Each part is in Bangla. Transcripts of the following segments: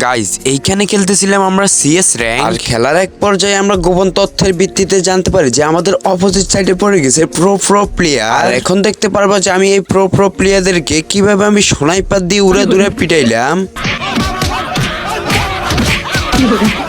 গাইজ এইখানে খেলতেছিলাম আমরা সিএস র্যাঙ্ক আর খেলার এক পর্যায়ে আমরা গোপন তথ্যের ভিত্তিতে জানতে পারি যে আমাদের অপোজিট সাইডে পড়ে গেছে প্রো প্রো প্লেয়ার আর এখন দেখতে পারব যে আমি এই প্রো প্রো প্লেয়ারদেরকে কীভাবে আমি সোনাইপাত দিয়ে উড়ে দূরে পিটাইলাম।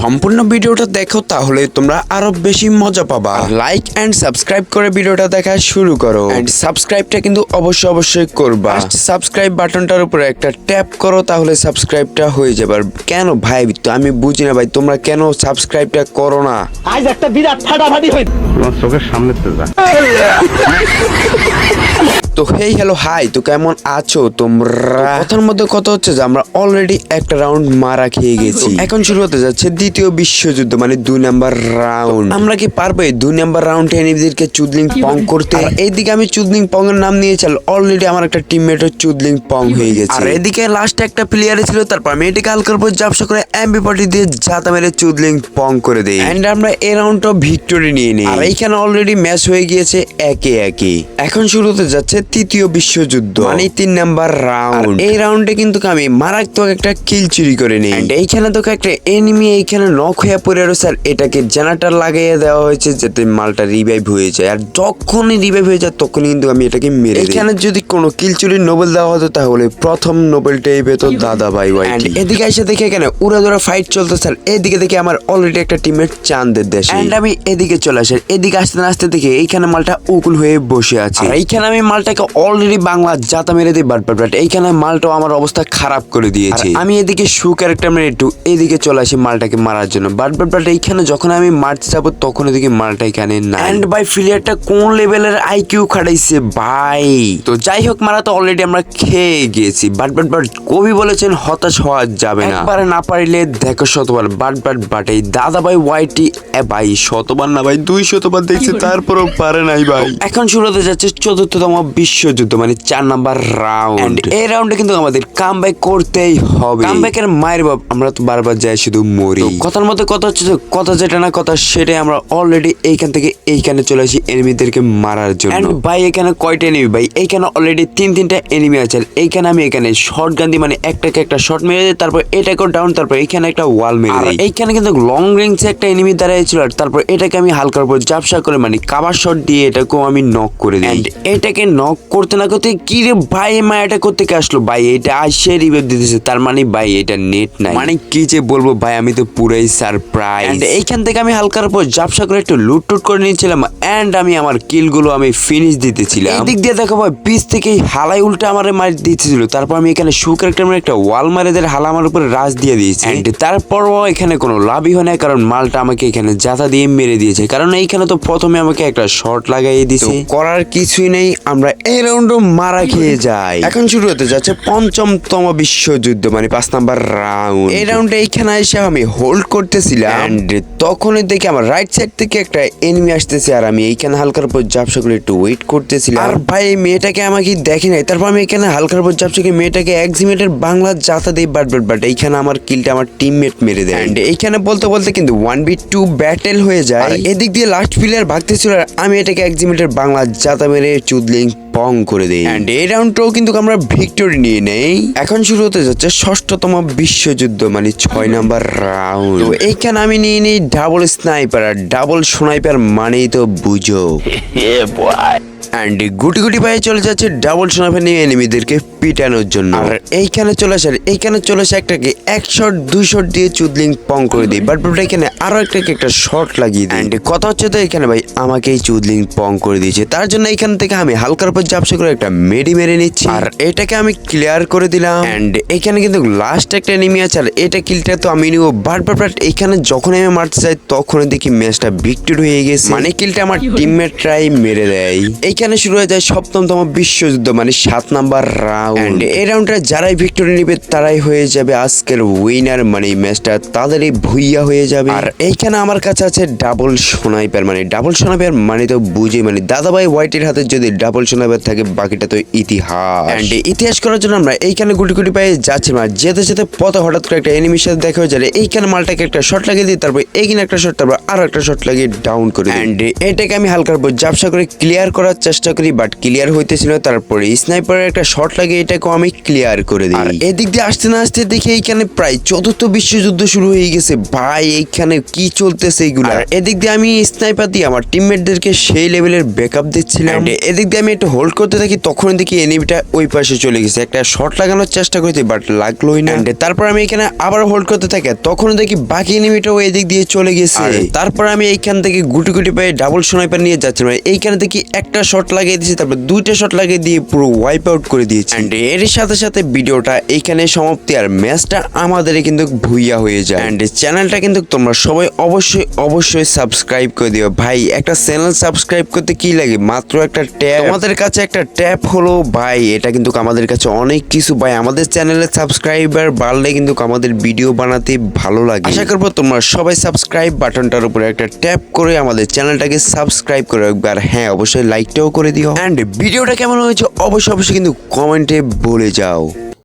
সম্পূর্ণ ভিডিওটা দেখো তাহলে তোমরা আরও বেশি মজা পাবা। লাইক এন্ড সাবস্ক্রাইব করে ভিডিওটা দেখা শুরু করো। এন্ড সাবস্ক্রাইবটা কিন্তু অবশ্যই অবশ্যই করবা। সাবস্ক্রাইব বাটনটার উপরে একটা ট্যাপ করো তাহলে সাবস্ক্রাইবটা হয়ে যাবে। আর কেন ভাই তো আমি বুঝি না ভাই তোমরা কেন সাবস্ক্রাইবটা করো না? আজ একটা বিরাট ফাটাফাটি হয়েছে তোমার চোখের সামনে তো যা। তো হেই হ্যালো হাই তো কেমন আছো তোমরা? কথার মধ্যে কথা হচ্ছে যে আমরা অলরেডি একটা রাউন্ড মারা খেয়ে গেছি। এখন শুরু হতে যাচ্ছে দ্বিতীয় বিশ্বযুদ্ধ মানে দুই নাম্বার রাউন্ড আমরা কি পারব এই দুই নাম্বার রাউন্ডে এনিমিদেরকে চুদলিং পং করতে? আর এইদিকে আমি চুদলিং পং এর নাম নিয়ে চাল অলরেডি আমার একটা টিমমেটও চুদলিং পং হয়ে গেছে। আর এদিকে লাস্টে একটা প্লেয়ার ছিল তারপর আমি এটাকে হালকার উপর জাপসা করে এমবি পার্টি দিয়ে জাতা মেরে চুদলিং পং করে দেই। এন্ড আমরা এই রাউন্ডটা ভিক্টোরি নিয়ে নিই। আর এইখানে অলরেডি ম্যাচ হয়ে গিয়েছে একে একে। এখন শুরু হতে যাচ্ছে তৃতীয় বিশ্বযুদ্ধ। মানে তিন নাম্বার রাউন্ড এই রাউন্ডে কিন্তু আমি মারাত্মক একটা কিল চুরি করে নিই। এইখানে তো একটা এনিমি এইখানে নক হয়ে পড়ে রয়েছে আর এটাকে জেনারেটর লাগিয়ে দেওয়া হয়েছে যাতে মালটা রিভাইভ হয়ে যায়। আর যখনই রিভাইভ হয়ে যায় তখনই কিন্তু আমি এটাকে মেরে এখানে যদি কোনো কিল চুরির নোবেল দেওয়া হতো তাহলে প্রথম নোবেলটাই পেতো দাদা ভাই ওয়াই এদিকে এসে দেখে এখানে উড়া ধরা ফাইট চলতেছে আর এদিকে দেখে আমার অলরেডি একটা টিমের চান্দের দেশে। এন্ড আমি এদিকে চলে আসি এদিকে আসতে না আসতে দেখে এইখানে মালটা উকুল হয়ে বসে আছে। এইখানে আমি মালটাকে অলরেডি বাংলা জাতা মেরে দিই বাট বাট বাট এইখানে মালটাও আমার অবস্থা খারাপ করে দিয়েছে। আমি এদিকে সু ক্যারেক্টার মেরে একটু এদিকে চলে আসি মালটাকে মারার জন্য। বাট বাট বাট এইখানে যখন আমি মারতে যাব তখন এদিকে মালটা এখানে না এন্ড ভাই ফিলিয়ারটা কোন লেভেলের আইকিউ খাটাইছে ভাই? তো যাই হোক মারা তো অলরেডি আমরা খেয়ে গিয়েছি। বাট বাট বাট কবি বলেছেন হতাশ হওয়া যাবে না। একবারে না পারিলে দেখো শতবার। বাট বাট বাট এই দাদা ভাই ওয়াইটি এ ভাই শতবার না ভাই দুই শতবার দেখছে তারপরেও পারে নাই ভাই। এখন শুরু হতে যাচ্ছে চতুর্থতম বিশ্বযুদ্ধ মানে চার নাম্বার রাউন্ড এই রাউন্ডে কিন্তু আমাদের কাম করতেই হবে। কাম ব্যাকের মায়ের বাপ আমরা তো বারবার যাই শুধু মরি। কথার মধ্যে কথা হচ্ছে কথা যেটা না কথা সেটাই আমরা অলরেডি এইখান থেকে এইখানে চলে আসি এনিমিদেরকে মারার জন্য। ভাই এখানে কয়টা এনিমি ভাই এইখানে অলরেডি তিন তিনটা এনিমি আছে এইখানে আমি এখানে শর্ট গান্ধি মানে একটাকে একটা শর্ট মেরে দিই তারপর এটাকেও ডাউন তারপর এইখানে একটা ওয়াল মেরে দিই। এইখানে কিন্তু লং রেঞ্জে একটা এনিমি দাঁড়ায় ছিল আর তারপর এটাকে আমি হালকার উপর জাপসা করে মানে কাবার শট দিয়ে এটাকেও আমি নক করে দিই। And এটাকে নক করতে না করতে কি রে ভাই মায়াটা এটা করতে কে আসলো? ভাই এটা আসে রিভাইভ দিতেছে। তার মানে ভাই এটা নেট নাই। মানে কি যে বলব ভাই আমি তো পুরাই সারপ্রাইজ এইখান থেকে আমি হালকার উপর জাপসা করে একটু লুট টুট করে নিয়েছিলাম। এন্ড আমি আমার কিলগুলো আমি ফিনিশ দিতেছিলাম। এই দিক দিয়ে দেখো ভাই পিস থেকে হালাই উল্টে আমার মারি দিতেছিল। তারপর আমি এখানে শু ক্যারেক্টার একটা ওয়াল মারে দিয়ে হালা আমার উপরে রাজ দিয়ে দিয়েছি। And তারপরও এখানে কোনো লাভই হয় না কারণ মালটা আমাকে এখানে জাতা দিয়ে মেরে দিয়েছে। কারণ এইখানে তো প্রথমে আমাকে একটা শর্ট লাগাইয়ে দিছে। করার কিছুই নেই আমরা এই রাউন্ডও মারা খেয়ে যাই। এখন শুরু হতে যাচ্ছে পঞ্চমতম বিশ্বযুদ্ধ মানে পাঁচ নাম্বার রাউন্ড এই রাউন্ডে এইখানে এসে আমি হোল্ড করতেছিলাম। তখনই দেখি আমার রাইট সাইড থেকে একটা এনিমি আসতেছে আর আমি এইখানে হালকার উপর ঝাপসা করে একটু ওয়েট করতেছিলাম। আর ভাই এই মেয়েটাকে আমাকে দেখে নাই। তারপর আমি এখানে হালকার উপর জাপসা করে মেয়েটাকে এক্সিমেটের বাংলা জাতা দিয়ে বাট বাট বাট এইখানে আমার কিলটা আমার টিমমেট মেরে দেয়। অ্যান্ড এইখানে বলতে বলতে কিন্তু ওয়ান বি টু ব্যাটেল হয়ে যায়। এদিক দিয়ে লাস্ট প্লেয়ার ভাগতেছিল আর আমি এটাকে এক্সিমেটের বাংলা জাতা মেরে চুদলিং পং করে দেই। অ্যান্ড এই রাউন্ডটাও কিন্তু আমরা ভিক্টরি নিয়ে নেই। এখন শুরু হতে যাচ্ছে ষষ্ঠতম বিশ্বযুদ্ধ মানে ছয় নাম্বার রাউন্ড তো এইখানে আমি নিয়ে নিই ডাবল স্নাইপার আর ডাবল স্নাইপার মানেই তো বুঝো। অ্যান্ড গুটি গুটি পায়ে চলে যাচ্ছে ডাবল সোনাফে নিয়ে এনিমিদেরকে পিটানোর জন্য। আর এইখানে চলে আসে আর এইখানে চলে আসে একটাকে এক শট দুই শট দিয়ে চুদলিং পং করে দিই বাট বাট এখানে আরও একটাকে একটা শট লাগিয়ে দিই। অ্যান্ড কথা হচ্ছে তো এখানে ভাই আমাকেই চুদলিং পং করে দিয়েছে। তার জন্য এখান থেকে আমি হালকার উপর জাপসে করে একটা মেডি মেরে নিচ্ছি। আর এটাকে আমি ক্লিয়ার করে দিলাম। অ্যান্ড এখানে কিন্তু লাস্ট একটা এনিমি আছে আর এটা কিলটা তো আমি নিব। বাট বাট বাট এখানে যখন আমি মারতে চাই তখন দেখি ম্যাচটা ভিক্টর হয়ে গেছে। মানে কিলটা আমার টিমমেটরাই মেরে দেয়। এইখানে এইখানে শুরু হয়ে যায় সপ্তমতম বিশ্বযুদ্ধ মানে সাত নাম্বার রাউন্ড এই রাউন্ডটা যারাই ভিক্টোরি নিবে তারাই হয়ে যাবে আজকের উইনার মানে এই ম্যাচটা তাদেরই ভুইয়া হয়ে যাবে। আর এইখানে আমার কাছে আছে ডাবল সোনাইপার মানে ডাবল সোনাইপার মানে তো বুঝি মানে দাদাভাই হোয়াইটের হাতে যদি ডাবল সোনাইপার থাকে বাকিটা তো ইতিহাস। অ্যান্ড ইতিহাস করার জন্য আমরা এইখানে গুটি গুটি পায়ে যাচ্ছি না যেতে যেতে পথে হঠাৎ করে একটা এনিমির সাথে দেখা হয়ে যায় এইখানে মালটাকে একটা শট লাগিয়ে দিই তারপর এইখানে একটা শট তারপর আরও একটা শট লাগিয়ে ডাউন করে অ্যান্ড এটাকে আমি হালকার উপর জাপসা করে ক্লিয়ার করার চেষ্টা করি বাট ক্লিয়ার হইতেছিল তারপরে স্নাইপারের একটা শট লাগিয়ে এটাকেও আমি ক্লিয়ার করে দিই। আর এদিক দিয়ে আসতে না আসতে দেখি এইখানে প্রায় চতুর্থ বিশ্বযুদ্ধ শুরু হয়ে গেছে। ভাই এইখানে কি চলতেছে এইগুলো আর এদিক দিয়ে আমি স্নাইপার দিয়ে আমার টিমমেটদেরকে সেই লেভেলের ব্যাকআপ দিচ্ছিলাম। এদিক দিয়ে আমি একটু হোল্ড করতে থাকি তখন দেখি এনিমিটা ওই পাশে চলে গেছে। একটা শট লাগানোর চেষ্টা করতে বাট লাগলোই না। তারপর আমি এখানে আবার হোল্ড করতে থাকি তখন দেখি বাকি এনিমিটাও এদিক দিয়ে চলে গেছে। তারপর আমি এইখান থেকে গুটি গুটি পায়ে ডাবল স্নাইপার নিয়ে যাচ্ছিলাম এইখানে দেখি একটা শট লাগিয়ে দিয়েছি তারপর দুইটা শট লাগিয়ে দিয়ে পুরো ওয়াইপ আউট করে দিয়েছি। অ্যান্ড এর সাথে সাথে ভিডিওটা এইখানে সমাপ্তি আর ম্যাচটা আমাদের কিন্তু ভুইয়া হয়ে যায়। অ্যান্ড চ্যানেলটা কিন্তু তোমরা সবাই অবশ্যই অবশ্যই সাবস্ক্রাইব করে দিও। ভাই একটা চ্যানেল সাবস্ক্রাইব করতে কি লাগে? মাত্র একটা ট্যাপ আমাদের কাছে একটা ট্যাপ হলো ভাই এটা কিন্তু আমাদের কাছে অনেক কিছু। ভাই আমাদের চ্যানেলে সাবস্ক্রাইবার বাড়লে কিন্তু আমাদের ভিডিও বানাতে ভালো লাগে। আশা করব তোমরা সবাই সাবস্ক্রাইব বাটনটার উপরে একটা ট্যাপ করে আমাদের চ্যানেলটাকে সাবস্ক্রাইব করে রাখবে। আর হ্যাঁ অবশ্যই লাইকটাও করে দিও। অ্যান্ড ভিডিওটা কেমন হয়েছে? অবশ্যই অবশ্যই কিন্তু কমেন্টে বলে যাও।